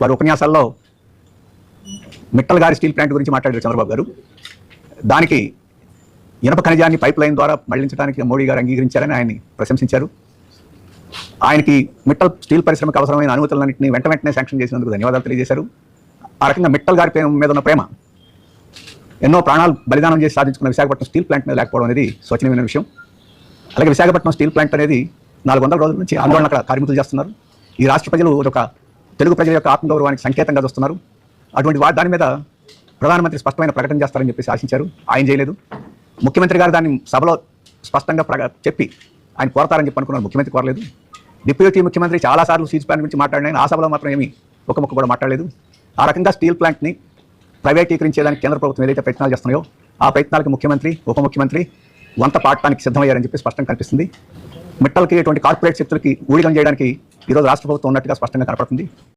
వారి ఉపన్యాసాల్లో మిట్టల్ గారి steel plant గురించి మాట్లాడారు చంద్రబాబు గారు. దానికి ఇనప ఖనిజాన్ని పైప్ లైన్ ద్వారా మళ్ళించడానికి మోడీ గారు అంగీకరించారని ఆయన్ని ప్రశంసించారు. ఆయనకి మిట్టల్ స్టీల్ పరిశ్రమకు అవసరమైన అనుమతులన్నింటినీ వెంట వెంటనే శాంక్షన్ చేసినందుకు ధన్యవాదాలు తెలియజేశారు. ఆ రకంగా మిట్టల్ గారి ప్రేమ మీద ఉన్న ప్రేమ ఎన్నో ప్రాణాలు బలిదానం చేసి సాధించుకున్న విశాఖపట్నం స్టీల్ ప్లాంట్ మీద లేకపోవడం అనేది శోచనీయమైన విషయం. అలాగే విశాఖపట్నం స్టీల్ ప్లాంట్ అనేది నాలుగు వందల రోజుల నుంచి ఆందోళన అక్కడ కార్మికులు చేస్తున్నారు. ఈ రాష్ట్ర ప్రజలు ఒక తెలుగు ప్రజల యొక్క ఆత్మగౌరవానికి సంకేతంగా చూస్తున్నారు. అటువంటి వాటి దాని మీద ప్రధానమంత్రి స్పష్టమైన ప్రకటన చేస్తారని చెప్పేసి ఆశించారు. ఆయన చేయలేదు. ముఖ్యమంత్రి గారు దాన్ని సభలో స్పష్టంగా ప్రక చెప్పి ఆయన కోరతారని చెప్పి అనుకున్నారు. ముఖ్యమంత్రి కోరలేదు. డిప్యూటీ ముఖ్యమంత్రి చాలాసార్లు సీజ్ ప్లాంట్ గురించి మాట్లాడిన ఆ సభలో మాత్రం ఏమీ ఒక ముక్క కూడా మాట్లాడలేదు. ఆ రకంగా స్టీల్ ప్లాంట్ని ప్రైవేటీకరించేదానికి కేంద్ర ప్రభుత్వం ఏదైతే ప్రయత్నాలు చేస్తున్నాయో ఆ ప్రయత్నాలకు ముఖ్యమంత్రి ఉప ముఖ్యమంత్రి వంత పాడటానికి సిద్ధమయ్యారని చెప్పి స్పష్టంగా కనిపిస్తుంది. మిట్టలకి ఇటువంటి కార్పొరేట్ శక్తులకి ఊడిగం చేయడానికి ఈరోజు రాష్ట్ర ప్రభుత్వం ఉన్నట్టుగా స్పష్టంగా కనపడుతుంది.